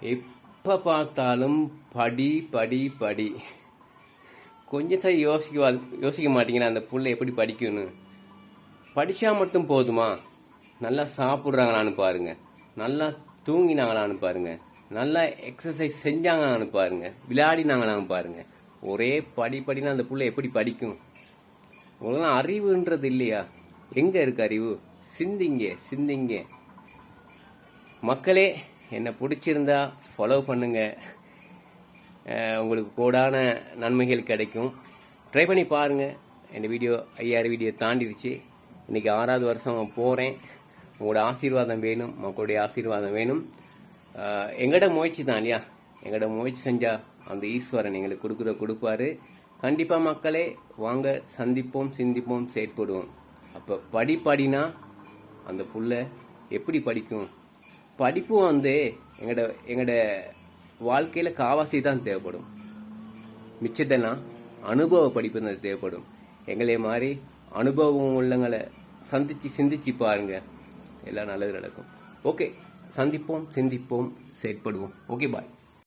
எப்போ பார்த்தாலும் படி படி படி. கொஞ்சம் சார் யோசிக்க யோசிக்க மாட்டீங்கன்னா அந்த பிள்ளை எப்படி படிக்கணும் படித்தா மட்டும் போதுமா? நல்லா சாப்பிட்றாங்களான்னு பாருங்க. நல்லா தூங்கினாங்களான்னு பாருங்க. நல்லா எக்ஸசைஸ் செஞ்சாங்களான்னு பாருங்க. விளையாடினாங்களான்னு பாருங்க. ஒரே படி படினா அந்த பிள்ளை எப்படி படிக்கும்? உங்களுக்குலாம் அறிவுன்றது இல்லையா? எங்கே இருக்கு அறிவு? சிந்திங்க சிந்திங்க. மக்களே என்னை பிடிச்சிருந்தா ஃபாலோ பண்ணுங்க. உங்களுக்கு கூடான நன்மைகள் கிடைக்கும். ட்ரை பண்ணி பாருங்கள் என் வீடியோ ஐயாயிரம் வீடியோ தாண்டிடுச்சு. இன்னைக்கு ஆறாவது வருஷம் போகிறேன் உங்களோட ஆசீர்வாதம் வேணும். மக்களுடைய ஆசீர்வாதம் வேணும். எங்கட முயற்சி தான் இல்லையா? எங்கட முயற்சி செஞ்சால் அந்த ஈஸ்வரன் எங்களுக்கு கொடுக்குற கொடுப்பாரு. கண்டிப்பாக மக்களே வாங்க சந்திப்போம் சிந்திப்போம் செயற்படுவோம். அப்போ படி படினா அந்த புள்ள எப்படி படிக்கும்? படிப்பு வந்து எங்கட எங்கட வாழ்க்கையில காவாசி தான் தேவைப்படும். மிச்சத்தெல்லாம் அனுபவ படிப்பு தான் தேவைப்படும். எங்களே மாதிரி அனுபவம் உள்ளங்களை சந்திச்சு சிந்திச்சு பாருங்க. எல்லாம் நல்லது நடக்கும். ஓகே சந்திப்போம் சிந்திப்போம் செயற்படுவோம். Okay bye.